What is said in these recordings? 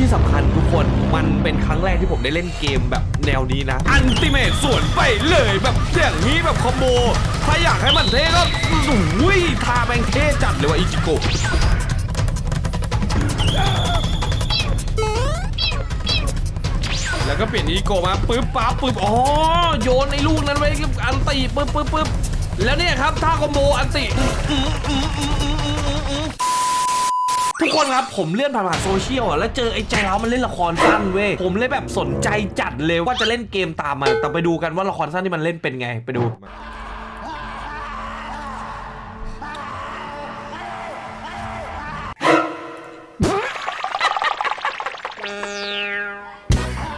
ที่สำคัญทุกคนมันเป็นครั้งแรกที่ผมได้เล่นเกมแบบแนวนี้นะ อันติเมตส่วนไปเลยแบบอย่างนี้แบบคอมโบ ถ้าอยากให้มันเท่ก็อุ้ยทาแมงเท่จัดเลยว่ะอิจิโกะแล้วก็เปลี่ยนอีโกมาปึ๊บปั๊บปึ๊บอ๋อโยนไอ้ลูกนั้นไว้อันติปึ๊บปึ๊บปึ๊บแล้วเนี่ยครับท่าคอมโบอันติ ทุกคนครับผมเลื่อนผ่านๆโซเชียลอะแล้วเจอไอ้ใจร้าวมันเล่นละครสั้นเว้ยผมเลยแบบสนใจจัดเลยว่าจะเล่นเกมตามมันแต่ไปดูกันว่าละครสั้นที่มันเล่นเป็นไงไปดู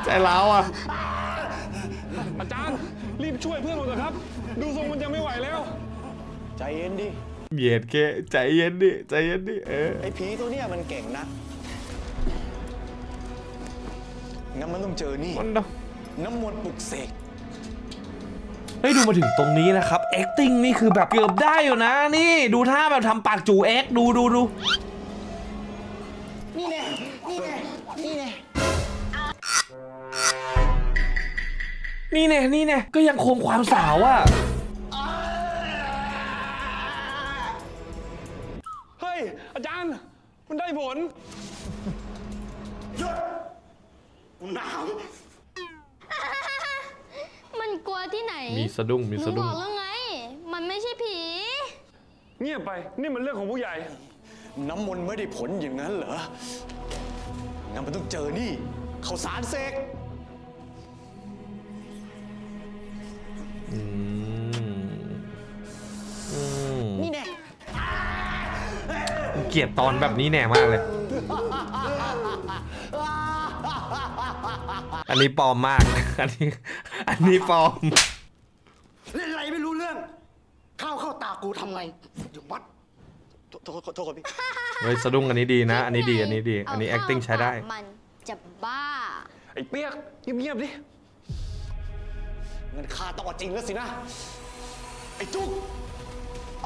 ใจร้าวอะอาจารย์รีบช่วยเพื่อนผมเถอะครับ ดูทรงมันจะไม่ไหวแล้ว ใจเย็นดิ เบียดแค่ใจเย็นดิใจเย็นดิเออไอ้ผีตัวเนี้ยมันเก่งนะงั้นมันต้องเจอนี่มันเนอะน้ำมนต์ปลุกเสกเฮ้ยดูมาถึงตรงนี้นะครับ acting นี่คือแบบเกือบได้อยู่นะ นี่ ดูท่าแบบทำปากจูเอ็กดูดูดูนี่แน่นี่แน่นี่แน่นี่แน่นี่แน่ก็ยังคงความสาวอะ มันได้ผลมันกลัวที่ไหนมีสะดุ้งมีหนูสะบดุ้งอกแล้วไง มันไม่ใช่ผี เงียบไป นี่มันเรื่องของผู้ใหญ่ น้ำมนต์ไม่ได้ผลอย่างนั้นเหรองั้นมันต้องเจอนี่ข้าวสารเสก เกลียดตอนแบบนี้แน่มากเลย อันนี้ปลอมมาก อันนี้ อันนี้ปลอม เล่นอะไรไม่รู้เรื่องเข้าเข้าตากูทำไงอยู่วัดโทษโทษโทษครับพี่ เฮ้ยสะดุ้งอันนี้ดีนะ อันนี้ดี อันนี้ดี อันนี้ เา acting ใช้ได้ข้าวปากมันจะบ้า ไอ้เปียกเงียบๆดิงั้นข้าต้องเอาจริงแล้วสินะ ไอ้จุ๊ก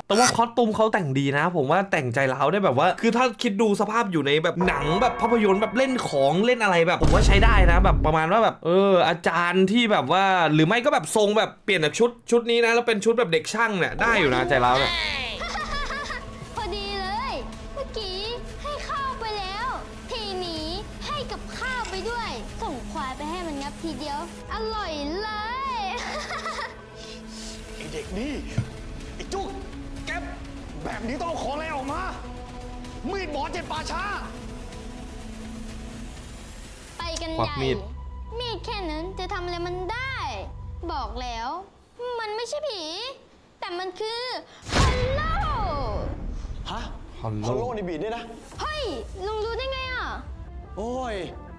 แต่ว่าคอสตูมเขาแต่งดีนะ ผมว่าแต่งใจร้าวได้แบบว่า คือถ้าคิดดูสภาพอยู่ในแบบหนังแบบภาพยนตร์แบบเล่นของเล่นอะไรแบบผมว่าใช้ได้นะแบบประมาณว่าแบบเอออาจารย์ที่แบบว่าหรือไม่ก็แบบทรงแบบเปลี่ยนจากชุดชุดนี้นะ แล้วเป็นชุดแบบเด็กช่างเนี่ยได้อยู่นะใจร้าวเนี่ยพอดีเลย เมื่อกี้ให้ข้าวไปแล้ว ทีนี้ให้กับข้าวไปด้วย ส่งควายไปให้มันงับทีเดียว อร่อยเลย ไอ้เด็กนี่ไอ้จุ๊กแกป แบบนี้ต้องเอาของอะไรออกมา มีดหมอเจ็ดป่าช้า ไปกันควัใหกญ่มีด มีดแค่นั้นจะทำอะไรมันได้ บอกแล้ว มันไม่ใช่ผี แต่มันคือฮัลโหลฮะฮัลโหลฮอลโลนี่บีดด้วยนะ เฮ้ยลุงรู้ได้ไงอะ โอ้ย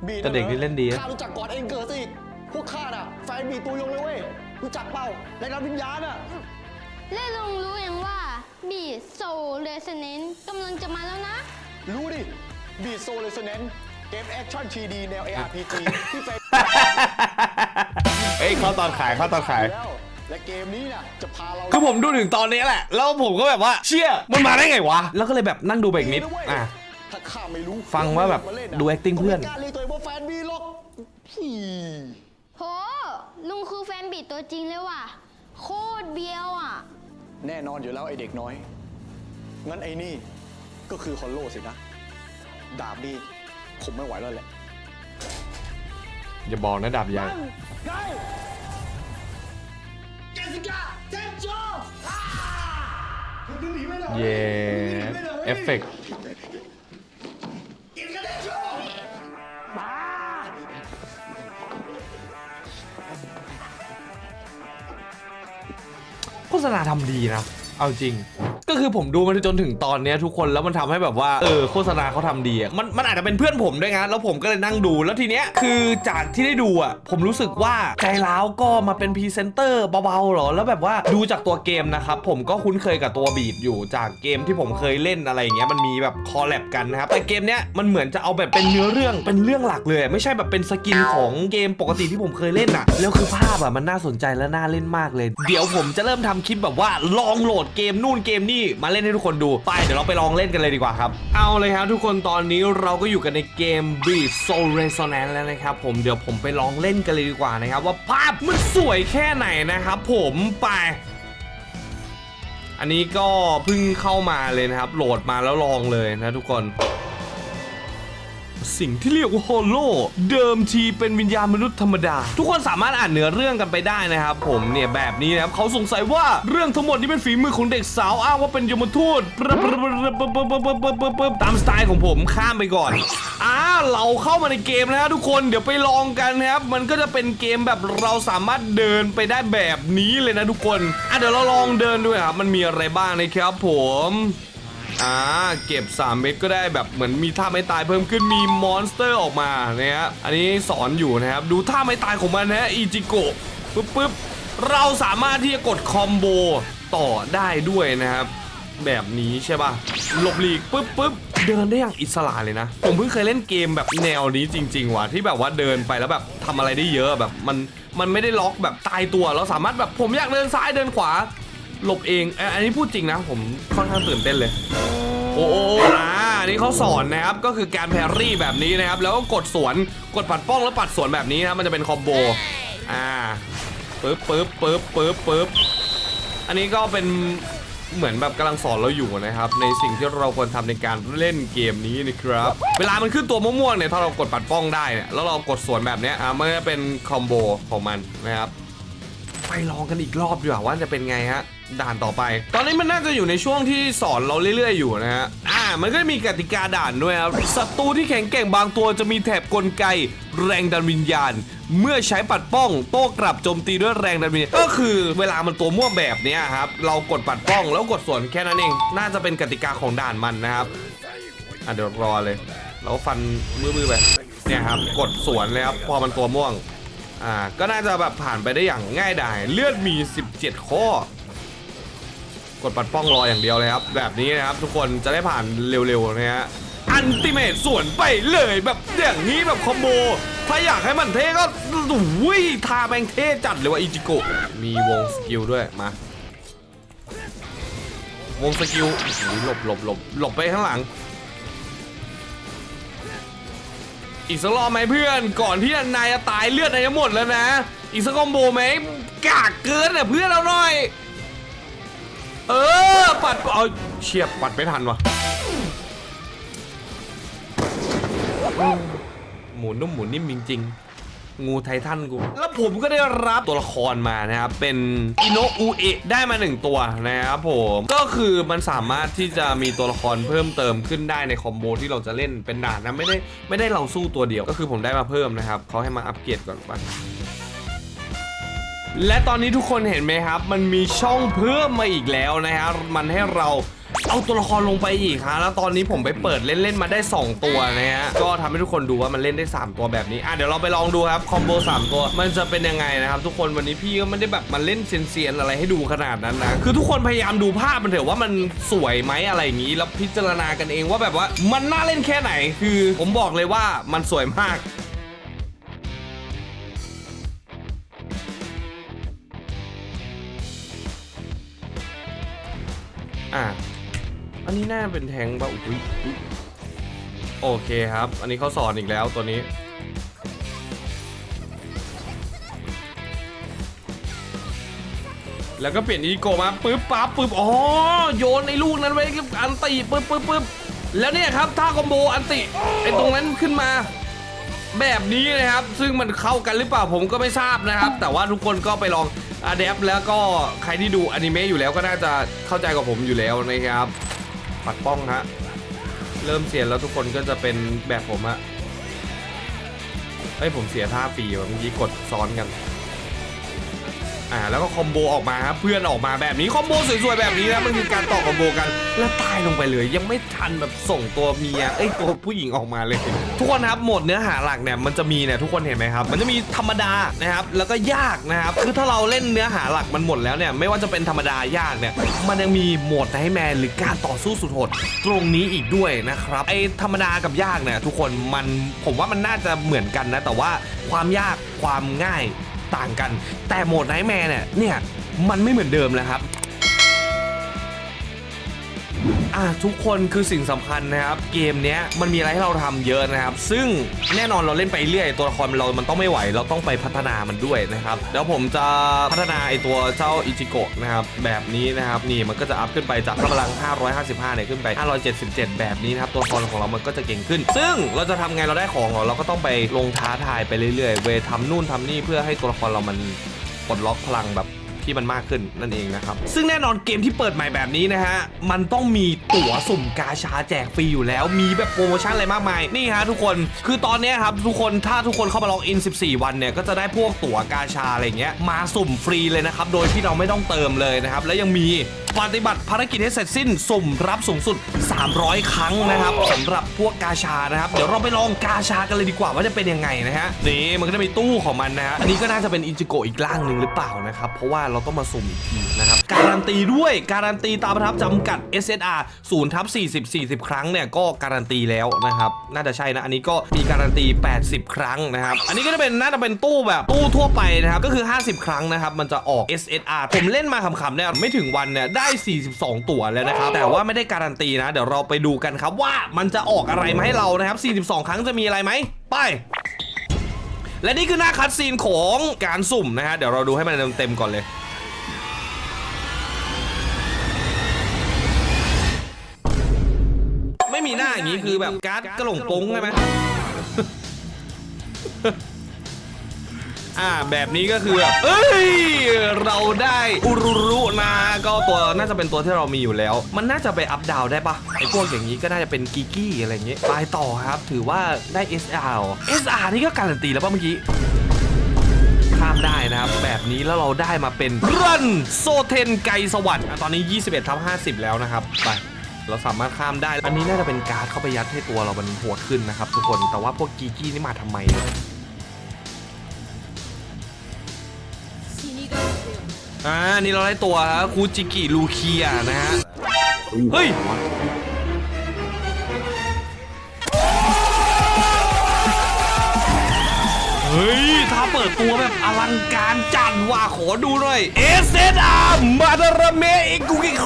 บีดแต่เด็กนี่เล่นดีนะข้ารู้จักก่อนเองเกิดซะอีก พวกข้าน่ะ แฟนบีดตัวยงเลยเว้ย รู้จักเปล่าในรับวิญญาณอะ และลุงรู้ยังว่า บีโซเรสเนนกำลังจะมาแล้วนะ รู้ดิบีดโซเลสเนนเกมแอคชั่น 3D แนว ARPG ที่แฟนเอ้ยเขาตอนขายเขาตอนขาย แล้วและเกมนี้น่ะจะพาเราคือผมดูถึงตอนนี้แหละ แล้วผมก็แบบว่าเชี่ยมันมาได้ไงวะ แล้วก็เลยแบบนั่งดูไปอีกนิดนะเว้ยอะ ถ้าข้าไม่รู้ฟังว่าแบบมเล่นะดู acting เพื่อนก็ไม่กล้าเรียกตัวเองว่าแฟนบีหรอกพี่โห ลุงคือแฟนบีตัวจริงเลยว่ะ โคตรเบียวอะ แน่นอนอยู่แล้วไอเด็กน้อย งั้นไอ้นี่ก็คือฮอลโลสินะ ดาบนี่ผมไม่ไหวแล้วแหละ อย่าบอกนะดาบยางเจสสิก้าเทนโจอ่าคุณหนีไม่ได้เย้เอฟเฟกต์ ษณาทำดีนะ เอาจริง ก็คือผมดูมันจนถึงตอนเนี้ยทุกคนแล้วมันทำให้แบบว่าเออโฆษณาเขาทำดีอะมันมันอาจจะเป็นเพื่อนผมด้วยนะแล้วผมก็เลยนั่งดูแล้วทีเนี้ยคือจากที่ได้ดูอะผมรู้สึกว่าใจร้าวก็มาเป็นพรีเซนเตอร์เบาๆหรอ แล้วแบบว่าดูจากตัวเกมนะครับผมก็คุ้นเคยกับตัวบีดอยู่จากเกมที่ผมเคยเล่นอะไรอย่างเงี้ยมันมีแบบคอลแลบกันนะครับแต่เกมเนี้ยมันเหมือนจะเอาแบบเป็นเนื้อเรื่องเป็นเรื่องหลักเลย ไม่ใช่แบบเป็นสกินของเกมปกติที่ผมเคยเล่นอะแล้วคือภาพอะมันน่าสนใจและน่าเล่นมากเลย เดี๋ยวผมจะเริ่มทำคลิปแบบว่าลองโหลดเกมนู่นเกมนี่มาเล่นให้ทุกคนดูไปเดี๋ยวเราไปลองเล่นกันเลยดีกว่าครับ เอาเลยครับทุกคนตอนนี้เราก็อยู่กันในเกม Beat Soul Resonance แล้วนะครับผมเดี๋ยวผมไปลองเล่นกันเลยดีกว่านะครับ ว่าภาพมันสวยแค่ไหนนะครับผมไปอันนี้ก็เพิ่งเข้ามาเลยนะครับ โหลดมาแล้วลองเลยนะทุกคน สิ่งที่เรียกว่าโฮโลเดิมทีเป็นวิญญาณมนุษย์ธรรมดา ทุกคนสามารถอ่านเนื้อเรื่องกันไปได้นะครับ ผมเนี่ยแบบนี้นะครับเขาสงสัยว่าเรื่องทั้งหมดนี้เป็นฝีมือของเด็กสาวอ้างว่าเป็นยมทูตตามสไตล์ของผมข้ามไปก่อนอ่าเราเข้ามาในเกมแล้วทุกคนเดี๋ยวไปลองกันนะครับ มันก็จะเป็นเกมแบบเราสามารถเดินไปได้แบบนี้เลยนะทุกคนอะเดี๋ยวเราลองเดินด้วยครับมันมีอะไรบ้างนะครับผม อ่าเก็บ 3 เม็ดก็ได้แบบเหมือนมีท่าไม่ตายเพิ่มขึ้นมีมอนสเตอร์ออกมานะฮะอันนี้สอนอยู่นะครับ ดูท่าไม่ตายของมันนะ อีจิโกะปึ๊บปึ๊บเราสามารถที่จะกดคอมโบต่อได้ด้วยนะครับ แบบนี้ใช่ป่ะหลบหลีกปึ๊บปึ๊บเดินได้อย่างอิสระเลยนะ ผมเพิ่งเคยเล่นเกมแบบแนวนี้จริง ๆ ว่ะที่แบบว่าเดินไปแล้วแบบทำอะไรได้เยอะแบบมันมันไม่ได้ล็อกแบบตายตัว เราสามารถแบบผมอยากเดินซ้ายเดินขวา หลบเองเอ่ออันนี้พูดจริงนะผมค่อนข้างตื่นเต้นเลย โอ้โอ้โอ้อ่าอันนี้เขาสอนนะครับ ก็คือการแพรรี่แบบนี้นะครับ แล้วก็กดสวน กดปัดป้องแล้วปัดสวนแบบนี้นะครับ มันจะเป็นคอมโบ อ่า ปึ๊บปึ๊บปึ๊บปึ๊บปึ๊บอันนี้ก็เป็นเหมือนแบบกำลังสอนเราอยู่นะครับ ในสิ่งที่เราควรทำในการเล่นเกมนี้นะครับ เวลามันขึ้นตัวม่วงๆเนี่ย ถ้าเรากดปัดป้องได้เนี่ย แล้วเรากดสวนแบบเนี้ย อ่ามันจะเป็นคอมโบของมันนะครับ ไปลองกันอีกรอบดีกว่าว่าจะเป็นไงฮะ ด่านต่อไป ตอนนี้มันน่าจะอยู่ในช่วงที่สอนเราเรื่อย ๆ อยู่นะฮะ อ่า มันก็จะมีกติกาด่านด้วยครับ ศัตรูที่แข็งแกร่งบางตัวจะมีแถบกลไก แรงดันวิญญาณ เมื่อใช้ปัดป้อง โต้กลับโจมตีด้วยแรงดันวิญญาณ ก็คือเวลามันตัวม่วงแบบนี้ครับ เรากดปัดป้องแล้วกดสวนแค่นั้นเอง น่าจะเป็นกติกาของด่านมันนะครับ อะเดี๋ยวรอเลย เราฟันมือๆไป เนี่ยครับ กดสวนเลยครับ พอมันตัวม่วง อ่า ก็น่าจะแบบผ่านไปได้อย่างง่ายดาย เลือดมี 17 ข้อ กดปัดป้องรออย่างเดียวเลยครับ แบบนี้นะครับทุกคนจะได้ผ่านเร็วๆนะฮะอันติเมตส่วนไปเลยแบบอย่างนี้แบบคอมโบ ถ้าอยากให้มันเท่ก็อุ้ยทาแมงเท่จัดเลยว่าอิจิโกะมีวงสกิลด้วยมาวงสกิลหหลบหลบหลบหลบไปข้างหลัง อีกสักรอบไหมเพื่อน ก่อนที่นายจะตายเลือดนายจะหมดแล้วนะ อีกสักคอมโบไหมกากเกินอะเพื่อนเราหน่อย เออ ปัดเอาเฉียบปัดไม่ทันว่ะหมูนุ่มหมูนิ่มจริงๆ งูไททันกู แล้วผมก็ได้รับตัวละครมานะครับ เป็นอิโนอุเอะได้มาหนึ่งตัวนะครับผม ก็คือมันสามารถที่จะมีตัวละครเพิ่มเติมขึ้นได้ในคอมโบที่เราจะเล่นเป็นด่านนะ ไม่ได้ไม่ได้เราสู้ตัวเดียว ก็คือผมได้มาเพิ่มนะครับเขาให้มาอัปเกรดก่อนไป และตอนนี้ทุกคนเห็นไหมครับ มันมีช่องเพิ่มมาอีกแล้วนะครับมันให้เราเอาตัวละครลงไปอีกฮะแล้วตอนนี้ผมไปเปิดเล่นๆมาได้ 2 ตัวนะฮะก็ทำให้ทุกคนดูว่ามันเล่นได้ 3 ตัวแบบนี้อะเดี๋ยวเราไปลองดูครับคอมโบ3ตัว มันจะเป็นยังไงนะครับทุกคนวันนี้พี่ก็ไม่ได้แบบมันเล่นเซียนๆอะไรให้ดูขนาดนั้นนะคือทุกคนพยายามดูภาพมันเถอะว่ามันสวยไหมอะไรอย่างนี้ แล้วพิจารณากันเองว่าแบบว่ามันน่าเล่นแค่ไหนคือ ผมบอกเลยว่ามันสวยมาก อะอันนี้น่าเป็นแทงป่ะอุ้ยโอเคครับ อันนี้เขาสอนอีกแล้วตัวนี้ แล้วก็เปลี่ยนอีโกมาปึ๊บปั๊บปึ๊บอ๋อโยนไอ้ลูกนั้นไว้อันติปึ๊บปึ๊บปึ๊บแล้วเนี่ยครับท่าคอมโบอันติไอ้ตรงนั้นขึ้นมา แบบนี้นะครับ ซึ่งมันเข้ากันหรือเปล่าผมก็ไม่ทราบนะครับ แต่ว่าทุกคนก็ไปลอง อะแดปแล้วก็ใครที่ดูอนิเมะอยู่แล้วก็น่าจะเข้าใจกับผมอยู่แล้วนะครับ ปัดป้องฮะ เริ่มเสียแล้วทุกคนก็จะเป็นแบบผมฮะเฮ้ยผมเสียท่าฟรีว่ะเมื่อกี้กดซ้อนกัน อ่าแล้วก็คอมโบออกมาครับเพื่อนออกมาแบบนี้คอมโบสวยๆแบบนี้นะมันคือการต่อคอมโบกันแล้วตายลงไปเลย ยังไม่ทันแบบส่งตัวเมียเอ้ยตัวผู้หญิงออกมาเลย ทุกคนครับโหมดเนื้อหาหลักเนี่ยมันจะมีเนี่ยทุกคนเห็นไหมครับ มันจะมีธรรมดานะครับแล้วก็ยากนะครับคือถ้าเราเล่นเนื้อหาหลักมันหมดแล้วเนี่ยไม่ว่าจะเป็นธรรมดายากเนี่ยมันยังมีโหมดไนท์แมนหรือการต่อสู้สุดโหดตรงนี้อีกด้วยนะครับไอ้ธรรมดากับยากเนี่ยทุกคนมันผมว่ามันน่าจะเหมือนกันนะแต่ว่าความยากความง่าย ต่างกัน แต่โหมดไนท์แมร์เนี่ยเนี่ยมันไม่เหมือนเดิมแล้วครับ อะทุกคนคือสิ่งสำคัญนะครับ เกมเนี้ยมันมีอะไรให้เราทำเยอะนะครับ ซึ่งแน่นอนเราเล่นไปเรื่อยตัวละครเรา มันต้องไม่ไหว เราต้องไปพัฒนามันด้วยนะครับเดี๋ยวผมจะพัฒนาไอตัวเจ้าอิจิโกะนะครับแบบนี้นะครับนี่มันก็จะอัพขึ้นไปจากพลัง 555เนี่ยขึ้นไป 577 แบบนี้นะครับตัวละครของเรามันก็จะเก่งขึ้น ซึ่งเราจะทำไงเราได้ของเหรอเราก็ต้องไปลงท้าทายไปเรื่อยๆ เวทำนู่นทำนี่เพื่อให้ตัวละครเรามันปลดล็อกพลังแบบ ที่มันมากขึ้นนั่นเองนะครับ ซึ่งแน่นอนเกมที่เปิดใหม่แบบนี้นะฮะ มันต้องมีตั๋วสุ่มกาชาแจกฟรีอยู่แล้ว มีแบบโปรโมชั่นอะไรมากมาย นี่ฮะทุกคน คือตอนนี้ครับทุกคนถ้าทุกคนเข้ามาล็อกอิน 14 วันเนี่ย ก็จะได้พวกตั๋วกาชาอะไรเงี้ย มาสุ่มฟรีเลยนะครับ โดยที่เราไม่ต้องเติมเลยนะครับ และยังมี ปฏิบัติภารกิจให้เสร็จสิ้นสุ่มรับสูงสุด 300 ครั้งนะครับสำหรับพวกกาชานะครับ เดี๋ยวเราไปลองกาชากันเลยดีกว่าว่าจะเป็นยังไงนะฮะนี่มันก็จะมีตู้ของมันนะฮะอันนี้ก็น่าจะเป็นอิจิโกะอีกร่างหนึ่งหรือเปล่านะครับเพราะว่าเราต้องมาสุ่มอีกทีนะครับการันตีด้วยการันตีตามประทับจำกัด SSR 0ทับ40 40 ครั้งเนี่ยก็การันตีแล้วนะครับน่าจะใช่นะอันนี้ก็มีการันตี 80 ครั้งนะครับอันนี้ก็จะเป็นน่าจะเป็นตู้แบบตู้ทั่วไปนะครับก็คือ 50 ครั้งนะครับมันจะออก SSR ผมเล่นมาขำๆเนี่ยไม่ถึงวันเนี่ยได้42 ตั๋วแล้วนะครับ แต่ว่าไม่ได้การันตีนะ เดี๋ยวเราไปดูกันครับว่ามันจะออกอะไรมาให้เรานะครับ 42 ครั้งจะมีอะไรไหม ไปและนี่คือหน้าคัดซีนของการสุ่มนะฮะ เดี๋ยวเราดูให้มันเต็มๆก่อนเลย ไม่มีหน้าอย่างนี้คือแบบการ์ดกระหลงปงใช่ไหม อ่าแบบนี้ก็คือแบบเอ้ยเราได้อุรุรุนะก็ตัวน่าจะเป็นตัวที่เรามีอยู่แล้ว มันน่าจะไปอัพดาวได้ปะไอพวกอย่างนี้ก็น่าจะเป็นกิกี้อะไรเงี้ยไปต่อครับถือว่าได้ SR เหรอ SR นี่ก็การันตีแล้วป่ะเมื่อกี้ข้ามได้นะครับ แบบนี้แล้วเราได้มาเป็นรันโซเทนไกสวรรค์ตอนนี้ 21ทับ50 แล้วนะครับ ไป เราสามารถข้ามได้ อันนี้น่าจะเป็นการ์ดเข้าไปยัดให้ตัวเรามันโหดขึ้นนะครับทุกคนแต่ว่าพวกกีกี้นี่มาทำไมเนี่ย อ่านี่เราได้ตัวคูจิกิลูเคียนะฮะ เฮ้ย เฮ้ย ถ้าเปิดตัวแบบอลังการจัดว่าขอดูหน่อย SSR มาดารเมะอิกุกิไ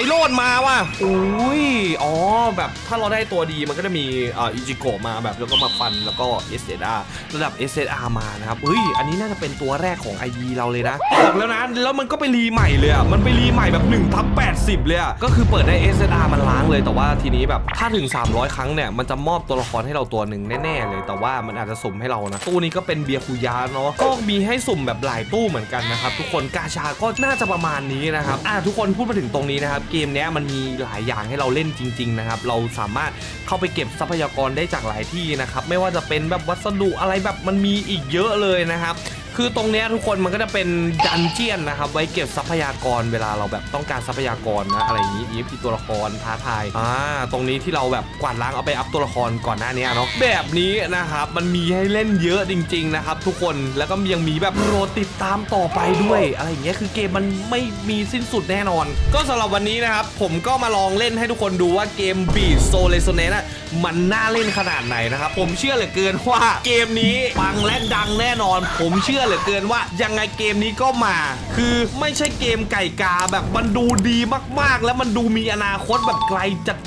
อ้โลดมาว่ะอุ้ยอ๋อแบบถ้าเราได้ตัวดีมันก็จะมีอ่ออิจิโกะมาแบบแล้วก็มาฟันแล้วก็ SSR ระดับ SSR มานะครับเฮ้ยอันนี้น่าจะเป็นตัวแรกของ ID เราเลยนะบอกแล้วนะแล้วมันก็ไปรีใหม่เลยอะมันไปรีใหม่แบบ1ทับ80 เลยอะก็คือเปิดได้ SSR มันล้างเลยแต่ว่าทีนี้แบบถ้าถึง 300 ครั้งเนี่ยมันจะมอบตัวละครให้เราตัวหนึ่งแน่ๆเลยแต่ว่ามันอาจจะสุ่มให้เรานะตู้นี้ก็เป็นเบียร์คุยาเนาะก็มีให้สุ่มแบบหลายตู้เหมือนกันนะครับทุกคนกาชาก็น่าจะประมาณนี้นะครับอะทุกคนพูดมาถึงตรงนี้นะครับเกมนี้มันมีหลายอย่างให้เราเล่นจริง ๆ นะครับ เราสามารถเข้าไปเก็บทรัพยากรได้จากหลายที่นะครับ ไม่ว่าจะเป็นแบบวัสดุอะไรแบบมันมีอีกเยอะเลยนะครับ คือตรงเนี้ยทุกคนมันก็จะเป็นดันเจียนนะครับ ไว้เก็บทรัพยากรเวลาเราแบบต้องการทรัพยากรนะอะไรอย่างนี้ EFP ตัวละครท้าทายอ่าตรงนี้ที่เราแบบกวาดล้างเอาไปอัพตัวละครก่อนหน้านี้เนาะแบบนี้นะครับมันมีให้เล่นเยอะจริง ๆ นะครับ ทุกคนแล้วก็ยังมีแบบโรติดตามต่อไปด้วย อะไรอย่างเงี้ยคือเกมมันไม่มีสิ้นสุดแน่นอน ก็สำหรับวันนี้นะครับผมก็มาลองเล่นให้ทุกคนดูว่าเกม Beat s o l e s o n e น่ะมันน่าเล่นขนาดไหนนะครับผมเชื่อเหลือเกินว่าเกมนี้ปังและดังแน่นอน ผมเชื่อเหลือเกินว่า ยังไงเกมนี้ก็มา คือไม่ใช่เกมไก่กาแบบมันดูดีมากๆ แล้วมันดูมีอนาคตแบบไกล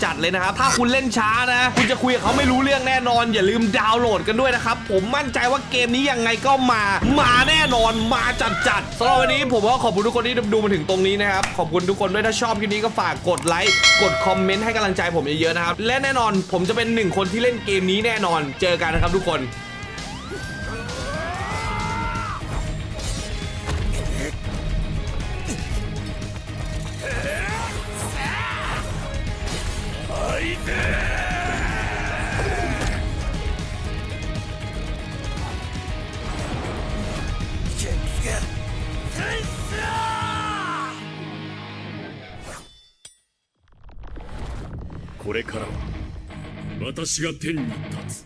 จัดๆเลยนะครับถ้าคุณเล่นช้านะ คุณจะคุยกับเขาไม่รู้เรื่องแน่นอน อย่าลืมดาวน์โหลดกันด้วยนะครับผมมั่นใจว่าเกมนี้ยังไงก็มา มาแน่นอนมาจัดๆสำหรับวันนี้ผมก็ขอบคุณทุกคนที่ดูมาถึงตรงนี้นะครับขอบคุณทุกคนด้วยถ้าชอบคลิปนี้ก็ฝากกดไลค์กดคอมเมนต์ให้กำลังใจผมเยอะๆนะครับและแน่นอนผมจะเป็นหนึ่งคนที่เล่นเกมนี้แน่นอนเจอกันนะครับทุกคน 私が天に立つ